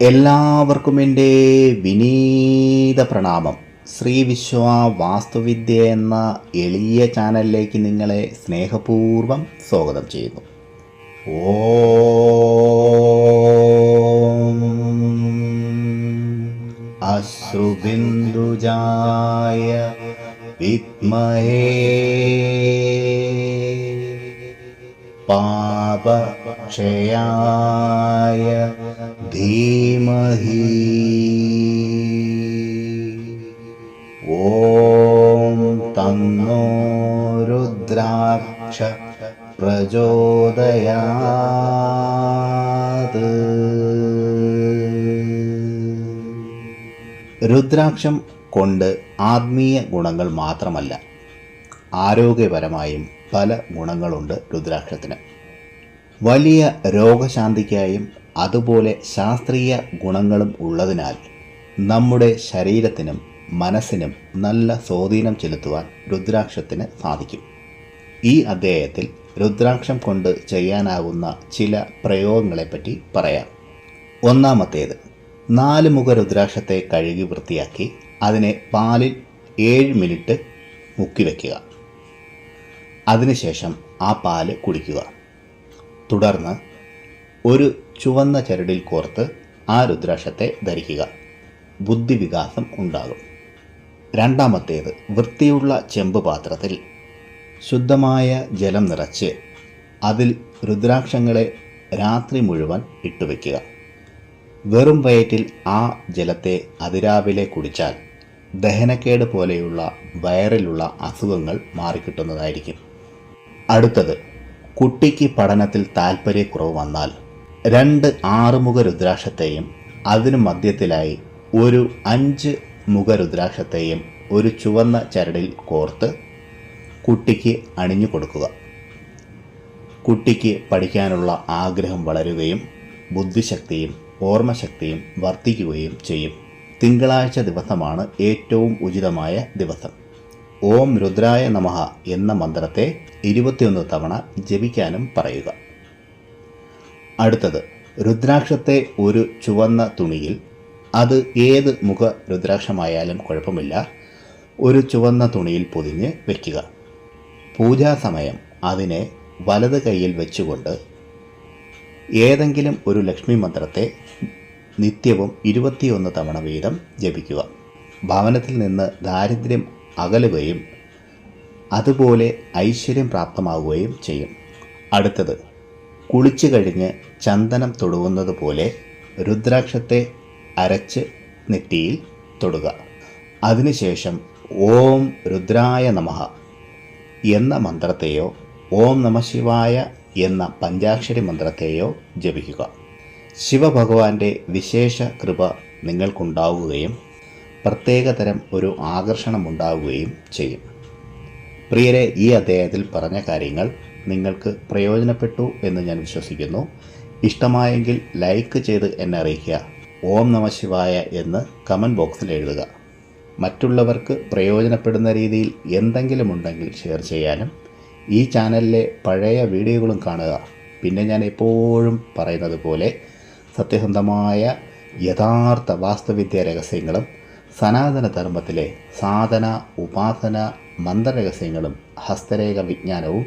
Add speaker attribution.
Speaker 1: എല്ലാവർക്കും എന്റെ വിനീത പ്രണാമം. ശ്രീ വിശ്വ വാസ്തുവിദ്യ എന്ന എളിയ ചാനലിലേക്ക് നിങ്ങളെ സ്നേഹപൂർവം സ്വാഗതം ചെയ്യുന്നു. ഓ അശ്രുബിന്ദുജായ വിദ്മഹേ പാപക്ഷയായ ധീമഹി. ഓം തന്നോ രുദ്രാക്ഷ പ്രചോദയാത്. രുദ്രാക്ഷം കൊണ്ട് ആത്മീയ ഗുണങ്ങൾ മാത്രമല്ല ആരോഗ്യപരമായും പല ഗുണങ്ങളുണ്ട് രുദ്രാക്ഷത്തിന്. വലിയ രോഗശാന്തിക്കായും അതുപോലെ ശാസ്ത്രീയ ഗുണങ്ങളും ഉള്ളതിനാൽ നമ്മുടെ ശരീരത്തിനും മനസ്സിനും നല്ല സ്വാധീനം ചെലുത്തുവാൻ രുദ്രാക്ഷത്തിന് സാധിക്കും. ഈ അധ്യായത്തിൽ രുദ്രാക്ഷം കൊണ്ട് ചെയ്യാനാവുന്ന ചില പ്രയോഗങ്ങളെപ്പറ്റി പറയാം. ഒന്നാമത്തേത് നാല് മുഖ രുദ്രാക്ഷത്തെ കഴുകി വൃത്തിയാക്കി അതിനെ പാലിൽ ഏഴ് മിനിറ്റ് മുക്കി വയ്ക്കുക. അതിനുശേഷം ആ പാൽ കുടിക്കുക. തുടർന്ന് ഒരു ചുവന്ന ചരടിൽ കോർത്ത് ആ രുദ്രാക്ഷത്തെ ധരിക്കുക. ബുദ്ധിവികാസം ഉണ്ടാകും. രണ്ടാമത്തേത് വൃത്തിയുള്ള ചെമ്പ് പാത്രത്തിൽ ശുദ്ധമായ ജലം നിറച്ച് അതിൽ രുദ്രാക്ഷങ്ങളെ രാത്രി മുഴുവൻ ഇട്ടുവെക്കുക വെറും വയറ്റിൽ ആ ജലത്തെ അതിരാവിലെ കുടിച്ചാൽ ദഹനക്കേട് പോലെയുള്ള വയറിലുള്ള അസുഖങ്ങൾ മാറിക്കിട്ടുന്നതായിരിക്കും. അടുത്തത് കുട്ടിക്ക് പഠനത്തിൽ താൽപ്പര്യക്കുറവ് വന്നാൽ രണ്ട് ആറുമുഖ രുദ്രാക്ഷത്തെയും അതിനു മധ്യത്തിലായി ഒരു അഞ്ച് മുഖ രുദ്രാക്ഷത്തെയും ഒരു ചുവന്ന ചരടിൽ കോർത്ത് കുട്ടിക്ക് അണിഞ്ഞു കൊടുക്കുക. കുട്ടിക്ക് പഠിക്കാനുള്ള ആഗ്രഹം വളരുകയും ബുദ്ധിശക്തിയും ഓർമ്മശക്തിയും വർദ്ധിക്കുകയും ചെയ്യും. തിങ്കളാഴ്ച ദിവസമാണ് ഏറ്റവും ഉചിതമായ ദിവസം. ഓം രുദ്രായ നമഹ എന്ന മന്ത്രത്തെ ഇരുപത്തിയൊന്ന് തവണ ജപിക്കാനും പറയുക. അടുത്തത്. രുദ്രാക്ഷത്തെ ഒരു ചുവന്ന തുണിയിൽ. അത് ഏത് മുഖ രുദ്രാക്ഷമായാലും കുഴപ്പമില്ല. ഒരു ചുവന്ന തുണിയിൽ പൊതിഞ്ഞ് വയ്ക്കുക പൂജാസമയം അതിനെ വലത് കൈയിൽ വെച്ചുകൊണ്ട് ഏതെങ്കിലും ഒരു ലക്ഷ്മി മന്ത്രത്തെ നിത്യവും ഇരുപത്തിയൊന്ന് തവണ വീതം ജപിക്കുക. ഭവനത്തിൽ നിന്ന് ദാരിദ്ര്യം അകലുകയും അതുപോലെ ഐശ്വര്യം പ്രാപ്തമാവുകയും ചെയ്യും. അടുത്തത്. കുളിച്ചു കഴിഞ്ഞ് ചന്ദനം തൊടുവുന്നത് പോലെ രുദ്രാക്ഷത്തെ അരച്ച് നെറ്റിയിൽ തൊടുക. അതിനുശേഷം ഓം രുദ്രായ നമഃ എന്ന മന്ത്രത്തെയോ ഓം നമ ശിവായ എന്ന പഞ്ചാക്ഷരി മന്ത്രത്തെയോ ജപിക്കുക. ശിവഭഗവാന്റെ വിശേഷ കൃപ നിങ്ങൾക്കുണ്ടാവുകയും പ്രത്യേകതരം ഒരു ആകർഷണമുണ്ടാവുകയും ചെയ്യും. പ്രിയരെ ഈ അദ്ദേഹത്തിൽ പറഞ്ഞ കാര്യങ്ങൾ നിങ്ങൾക്ക് പ്രയോജനപ്പെട്ടു എന്ന് ഞാൻ വിശ്വസിക്കുന്നു. ഇഷ്ടമായെങ്കിൽ ലൈക്ക് ചെയ്ത് എന്നെ അറിയിക്കുക. ഓം നമ ശിവായ എന്ന് കമന്റ് ബോക്സിൽ എഴുതുക. മറ്റുള്ളവർക്ക് പ്രയോജനപ്പെടുന്ന രീതിയിൽ എന്തെങ്കിലും ഉണ്ടെങ്കിൽ ഷെയർ ചെയ്യാനും ഈ ചാനലിലെ പഴയ വീഡിയോകളും കാണുക. പിന്നെ ഞാൻ എപ്പോഴും പറയുന്നത് പോലെ സത്യസന്ധമായ യഥാർത്ഥ വാസ്തുവിദ്യ രഹസ്യങ്ങളും സനാതന ധർമ്മത്തിലെ സാധന ഉപാസന മന്ത്രരഹസ്യങ്ങളും ഹസ്തരേഖ വിജ്ഞാനവും